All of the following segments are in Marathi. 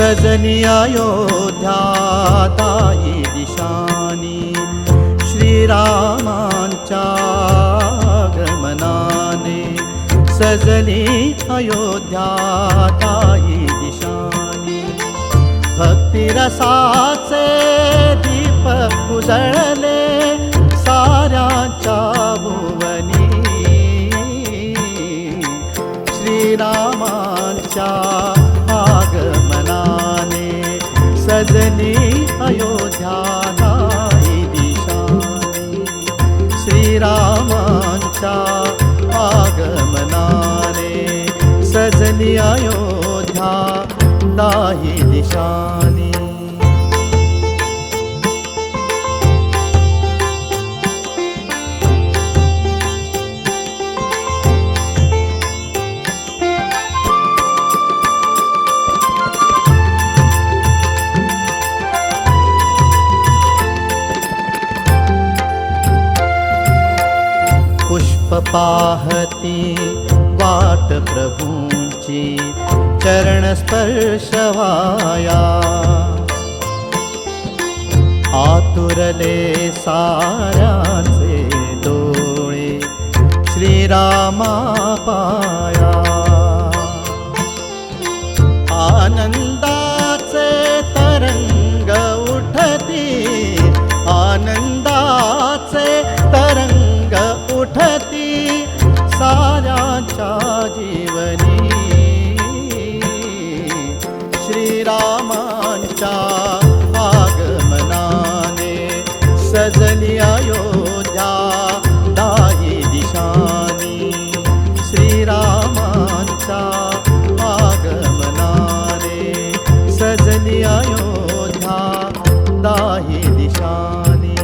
सजनी अयोध्या दिशानि श्रीरामाञ्चागमनानि सजनी अयोध्या दिशानि भक्तिरसा दीप कुशल सजनी अयोध्या ना श्रीरामाञ्चा आगमनाने रे अयोध्या अयोध्याहि दिशानि। पाहती वाट प्रभूंची चरण स्पर्श व्हाया आतुरले साऱ्यांचे डोळे श्रीरामा पाया. जाने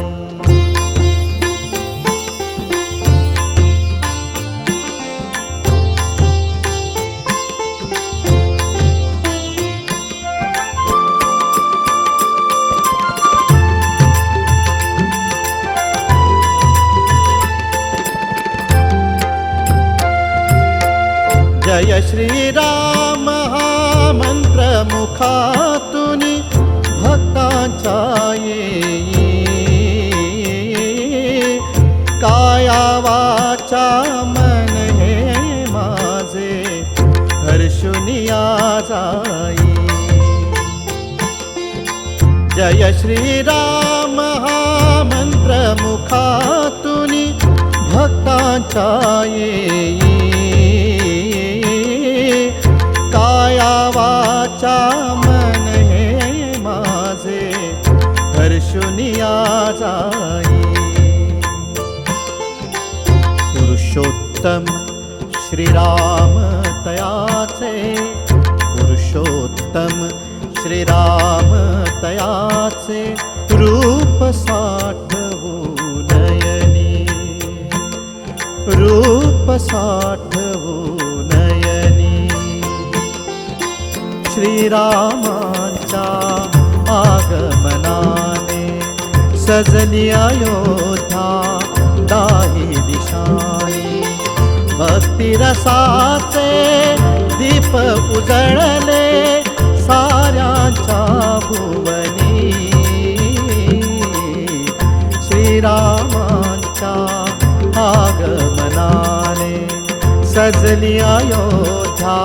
जय श्रीराम महामन्त्रमुखा मन हे माझे हर्षुनिया जाई जय श्रीराम हा मंत्र मुखातून भक्तांच्या येई काया वाचा मन हे माझे हर्षुनिया जाई पुरुषोत्तम श्रीराम तयाचे पुरुषोत्तम श्रीराम तयाचे रूप साठवो नयनी। रूप साठवो नयनी। श्रीरामांच्या आगमनाने सजनी अयोध्या दिशानी. भक्तिरसाचे दीप उजळले साऱ्यांच्या भुवनी. श्रीरामांच्या आगमनाने सजली अयोध्या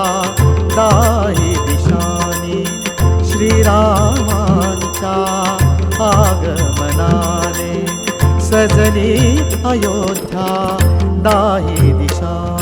दाही दिशानी. श्रीराम सजली अयोध्या दाही दिशा.